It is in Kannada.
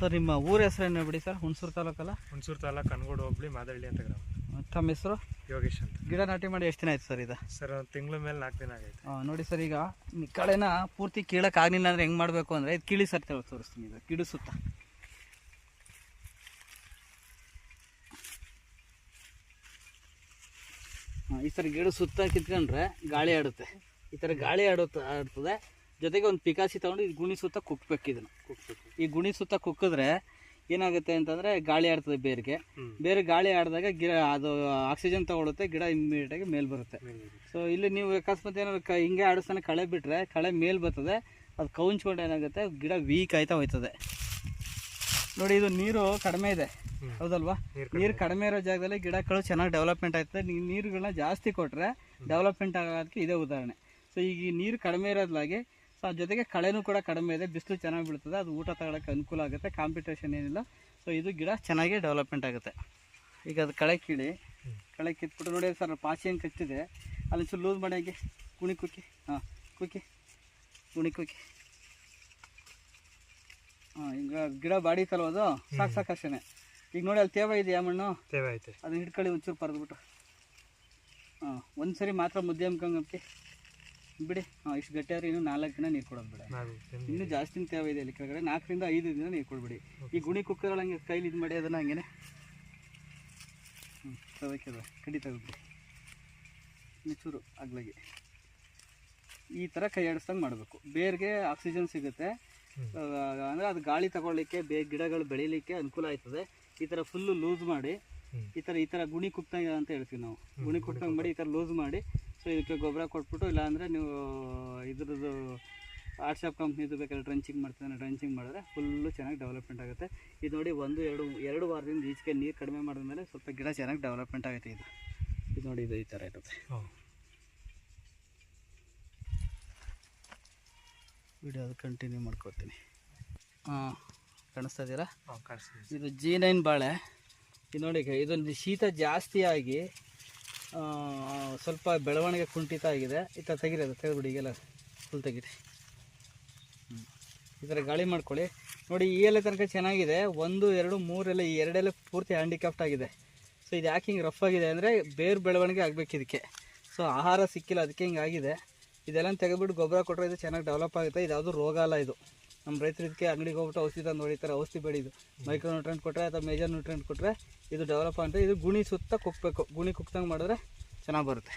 ಸರ್ ನಿಮ್ಮ ಊರ ಹೆಸರೇನು ಬಿಡಿ ಸರ್? ಹುಣಸೂರು ತಾಲೂಕಲ್ಲ? ಹುಣಸೂರು ತಾಲೂಕು ಕನಗೋಡು ಹೋಗ್ಲಿ ಮಾದಳ್ಳಿ ಅಂತ ಗ್ರಾಮ. ತಮ್ಮ ಹೆಸರು? ಯೋಗೇಶ್ ಅಂತ. ಗಿಡ ನಾಟಿ ಮಾಡಿ ಎಷ್ಟು ದಿನ ಆಯ್ತು ಸರ್ ಇದು? ಸರ್ ಒಂದು ತಿಂಗಳ ಮೇಲೆ ನಾಲ್ಕು ದಿನ ಆಗೈತೆ. ಹಾಂ ನೋಡಿ ಸರ್ ಈಗ ಈ ಕಳೆನ ಪೂರ್ತಿ ಕೀಳಕ್ಕೆ ಆಗಲಿಲ್ಲ ಅಂದರೆ ಹೆಂಗೆ ಮಾಡಬೇಕು ಅಂದರೆ ಇದು ಕಿಳಿ ಸರ್ ತೋರಿಸ್ತೀನಿ ಇದು ಕಿಡು ಸುತ್ತ. ಈ ಥರ ಗಿಡ ಸುತ್ತ ಕಿತ್ಕೊಂಡ್ರೆ ಗಾಳಿ ಆಡುತ್ತೆ. ಈ ಥರ ಗಾಳಿ ಆಡುತ್ತೆ ಆಡ್ತದೆ. ಜೊತೆಗೆ ಒಂದು ಪಿಕಾಸಿ ತಗೊಂಡು ಇದು ಗುಣಿ ಸುತ್ತ ಕುಕ್ಬೇಕು ಇದನ್ನು. ಈ ಗುಣಿ ಸುತ್ತ ಕುಕ್ಕಿದ್ರೆ ಏನಾಗುತ್ತೆ ಅಂತಂದರೆ ಗಾಳಿ ಆಡ್ತದೆ ಬೇರಿಗೆ. ಬೇರೆ ಗಾಳಿ ಆಡಿದಾಗ ಗಿಡ ಅದು ಆಕ್ಸಿಜನ್ ತಗೊಳುತ್ತೆ ಗಿಡ ಇಮ್ಮಿಡಿಯೇಟಾಗಿ ಮೇಲೆ ಬರುತ್ತೆ. ಸೊ ಇಲ್ಲಿ ನೀವು ಅಕಸ್ಮಾತ್ ಏನಾದ್ರು ಕ ಹಿಂಗೆ ಆಡಿಸ್ತಾನೆ ಕಳೆ ಬಿಟ್ಟರೆ ಕಳೆ ಮೇಲೆ ಬರ್ತದೆ ಅದು ಕೌಂಚ್ಕೊಂಡು ಏನಾಗುತ್ತೆ ಗಿಡ ವೀಕ್ ಆಯ್ತಾ ಹೋಯ್ತದೆ. ನೋಡಿ ಇದು ನೀರು ಕಡಿಮೆ ಇದೆ. ಹೌದಲ್ವಾ? ನೀರು ಕಡಿಮೆ ಇರೋ ಜಾಗದಲ್ಲಿ ಗಿಡಗಳು ಚೆನ್ನಾಗಿ ಡೆವಲಪ್ಮೆಂಟ್ ಆಯ್ತದೆ ನೀವು ನೀರುಗಳನ್ನ ಜಾಸ್ತಿ ಕೊಟ್ಟರೆ ಡೆವಲಪ್ಮೆಂಟ್ ಆಗೋದಕ್ಕೆ ಇದೇ ಉದಾಹರಣೆ. ಸೊ ಈಗ ಈ ನೀರು ಕಡಿಮೆ ಇರೋದ್ಲಾಗಿ ಸೊ ಅದ್ರ ಜೊತೆಗೆ ಕಳೆನೂ ಕೂಡ ಕಡಿಮೆ ಇದೆ. ಬಿಸಿಲು ಚೆನ್ನಾಗಿ ಬೀಳ್ತದೆ. ಅದು ಊಟ ತಗೊಳಕ್ಕೆ ಅನುಕೂಲ ಆಗುತ್ತೆ. ಕಾಂಪಿಟೇಷನ್ ಏನಿಲ್ಲ. ಸೊ ಇದು ಗಿಡ ಚೆನ್ನಾಗಿ ಡೆವಲಪ್ಮೆಂಟ್ ಆಗುತ್ತೆ. ಈಗ ಅದು ಕಳೆ ಕೀಳಿ ಕಳೆ ಕಿತ್ಬಿಟ್ಟು ನೋಡಿ ಸರ್ ಪಾಚಿ ಹೆಂಗೆ ಕಚ್ಚಿದೆ. ಅಲ್ಲಿ ಚೂರು ಲೂಸ್ ಮಾಡಿ ಹಾಗೆ. ಕುಣಿ ಕುಕ್ಕಿ. ಹಾಂ ಕುಕ್ಕಿ. ಕುಣಿ ಕುಕ್ಕಿ. ಹಾಂ ಈಗ ಗಿಡ ಬಾಡಿ ತಲ್ವದು ಸಾಕು ಸಾಕು ಅಷ್ಟೇ ಈಗ ನೋಡಿ ಅಲ್ಲಿ ತೇವ ಇದೆಯಾ ಮಣ್ಣು? ತೇವ ಐತೆ. ಅದನ್ನ ಹಿಡ್ಕೊಳ್ಳಿ ಒಂಚೂರು ಪರದ್ಬಿಟ್ಟು. ಹಾಂ ಒಂದು ಸರಿ ಮಾತ್ರ ಮುದ್ದೆ ಅಂಬ್ಕಂಗಪ್ಕೆ ಬಿಡಿ. ಹಾಂ ಇಷ್ಟು ಗಟ್ಟಿಯಾದ್ರೆ ಇನ್ನೂ ನಾಲ್ಕು ದಿನ ನೀರು ಕೊಡೋದು ಬಿಡ. ಇನ್ನೂ ಜಾಸ್ತಿ ತೇವ ಇದೆ ಅಲ್ಲಿ ಕೆಳಗಡೆ. ನಾಲ್ಕರಿಂದ ಐದು ದಿನ ನೀರು ಕೊಡ್ಬಿಡಿ. ಈ ಗುಣಿ ಕುಕ್ಕರ್ ಹಂಗೆ ಕೈಲಿ ಇದು ಮಾಡಿ ಅದನ್ನು ಹಂಗೇನೆ. ಹ್ಞೂ ಅದಕ್ಕೆ ಕಡಿ ತೆಗೆದ್ಬಿಡಿ ಚೂರು ಅಗ್ಲಾಗಿ. ಈ ಥರ ಕೈ ಆಡಿಸ್ದಂಗೆ ಮಾಡಬೇಕು. ಬೇರ್ಗೆ ಆಕ್ಸಿಜನ್ ಸಿಗುತ್ತೆ. ಅಂದರೆ ಅದು ಗಾಳಿ ತಗೊಳ್ಳಿಕ್ಕೆ ಬೇ ಗಿಡಗಳು ಬೆಳೀಲಿಕ್ಕೆ ಅನುಕೂಲ ಆಯ್ತದೆ. ಈ ಥರ ಫುಲ್ಲು ಲೂಸ್ ಮಾಡಿ ಈ ಥರ ಈ ಥರ ಗುಣಿ ಕುಕ್ತಂಗೆ ಅಂತ ಹೇಳ್ತೀವಿ ನಾವು. ಗುಣಿ ಕುಕ್ತಂಗೆ ಮಾಡಿ ಈ ಥರ ಲೂಸ್ ಮಾಡಿ ಸೊ ಇದಕ್ಕೆ ಗೊಬ್ಬರ ಕೊಟ್ಬಿಟ್ಟು ಇಲ್ಲಾಂದರೆ ನೀವು ಇದ್ರದ್ದು ವಾಟ್ಸಪ್ ಕಂಪ್ನಿದು ಬೇಕಾದ್ರೆ ಡ್ರಂಚಿಂಗ್ ಮಾಡ್ತಾನೆ ಡ್ರಂಚಿಂಗ್ ಮಾಡಿದ್ರೆ ಫುಲ್ಲು ಚೆನ್ನಾಗಿ ಡೆವಲಪ್ಮೆಂಟ್ ಆಗುತ್ತೆ. ಇದು ನೋಡಿ ಒಂದು ಎರಡು ಎರಡು ವಾರದಿಂದ ಈಚೆಗೆ ನೀರು ಕಡಿಮೆ ಮಾಡಿದ ಮೇಲೆ ಸ್ವಲ್ಪ ಗಿಡ ಚೆನ್ನಾಗಿ ಡೆವಲಪ್ಮೆಂಟ್ ಆಗುತ್ತೆ ಇದು. ಇದು ನೋಡಿ ಇದು ಈ ಥರ ಇರುತ್ತೆ. ವಿಡಿಯೋ ಅದು ಕಂಟಿನ್ಯೂ ಮಾಡ್ಕೊತೀನಿ. ಹಾಂ ಕಾಣಿಸ್ತಾ ಇದ್ದೀರಾ ಇದು. ಜಿ ನೈನ್ ಬಾಳೆ. ಇದು ನೋಡಿ ಇದು ಇದೊಂದು ಶೀತ ಜಾಸ್ತಿ ಆಗಿ ಆ, ಸ್ವಲ್ಪ ಬೆಳವಣಿಗೆ ಕುಂಠಿತ ಆಗಿದೆ. ಈ ಥರ ತೆಗೀರಿ ಅದು, ತೆಗೆದುಬಿಡಿ ಈಗೆಲ್ಲ ಫುಲ್ ತೆಗೀರಿ. ಈ ಥರ ಗಾಳಿ ಮಾಡ್ಕೊಳ್ಳಿ. ನೋಡಿ, ಈ ಎಲೆ ತನಕ ಚೆನ್ನಾಗಿದೆ. ಒಂದು, ಎರಡು ಮೂರೆಲ್ಲ ಈ ಎರಡೆಲ್ಲ ಪೂರ್ತಿ ಹ್ಯಾಂಡಿಕ್ಯಾಫ್ಟ್ ಆಗಿದೆ. ಸೊ ಇದು ಯಾಕೆ ಹಿಂಗೆ ರಫ್ ಆಗಿದೆ ಅಂದರೆ ಬೇರು ಬೆಳವಣಿಗೆ ಆಗಬೇಕು ಇದಕ್ಕೆ. ಸೊ ಆಹಾರ ಸಿಕ್ಕಿಲ್ಲ, ಅದಕ್ಕೆ ಹಿಂಗೆ ಆಗಿದೆ. ಇದೆಲ್ಲ ತೆಗೆದುಬಿಟ್ಟು ಗೊಬ್ಬರ ಕೊಟ್ಟರೆ ಇದು ಚೆನ್ನಾಗಿ ಡೆವಲಪ್ ಆಗುತ್ತೆ. ಇದು ಯಾವುದು ರೋಗ ಅಲ್ಲ ಇದು. ನಮ್ಮ ರೈತರು ಇದಕ್ಕೆ ಅಂಗಡಿಗೆ ಹೋಗ್ಬಿಟ್ಟು ಔಷಧಿ ತಂದು ಹೊಡಿತಾರೆ, ಔಷಧಿ ಬೇಡಿ ಇದು ಮೈಕ್ರೋ ನ್ಯೂಟ್ರೆಂಟ್ ಕೊಟ್ಟರೆ ಅಥವಾ ಮೇಜರ್ ನ್ಯೂಟ್ರೆಂಟ್ ಕೊಟ್ಟರೆ ಇದು ಡೆವಲಪ್ ಅಂತ ಇದು ಗುಣಿ ಸುತ್ತ ಕುಕ್ಕಬೇಕು ಗುಣಿ ಕುಕ್ತಂಗೆ ಮಾಡಿದ್ರೆ ಚೆನ್ನಾಗಿ ಬರುತ್ತೆ.